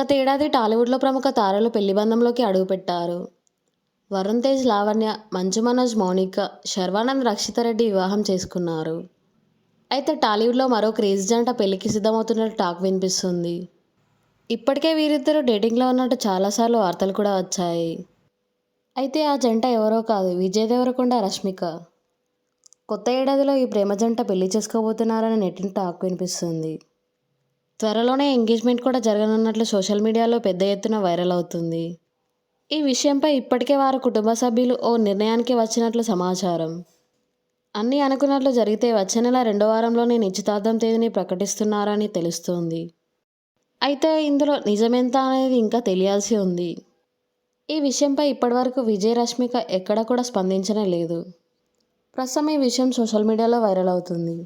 గత ఏడాది టాలీవుడ్లో ప్రముఖ తారలు పెళ్ళి బంధంలోకి అడుగుపెట్టారు. వరుణ్ తేజ్ లావణ్య మంచు మనోజ్ మౌనిక శర్వానంద్ రక్షితారెడ్డి వివాహం చేసుకున్నారు. అయితే టాలీవుడ్లో మరో క్రేజ్ జంట పెళ్ళికి సిద్ధమవుతున్నట్టు టాక్ వినిపిస్తుంది. ఇప్పటికే వీరిద్దరూ డేటింగ్లో ఉన్నట్టు చాలాసార్లు వార్తలు కూడా వచ్చాయి. అయితే ఆ జంట ఎవరో కాదు విజయ్ దేవరకొండ రష్మిక. కొత్త ఏడాదిలో ఈ ప్రేమ జంట పెళ్ళి చేసుకోబోతున్నారని నెట్టిన టాక్ వినిపిస్తుంది. త్వరలోనే ఎంగేజ్మెంట్ కూడా జరగనున్నట్లు సోషల్ మీడియాలో పెద్ద ఎత్తున వైరల్ అవుతుంది. ఈ విషయంపై ఇప్పటికే వారి కుటుంబ సభ్యులు ఓ నిర్ణయానికి వచ్చినట్లు సమాచారం. అన్నీ అనుకున్నట్లు జరిగితే వచ్చే నెల రెండో వారంలోనే నిశ్చితార్థం తేదీని ప్రకటిస్తున్నారని తెలుస్తోంది. అయితే ఇందులో నిజమెంత అనేది ఇంకా తెలియాల్సి ఉంది. ఈ విషయంపై ఇప్పటివరకు విజయ రష్మిక ఎక్కడ కూడా స్పందించనే లేదు. ప్రస్తుతం ఈ విషయం సోషల్ మీడియాలో వైరల్ అవుతుంది.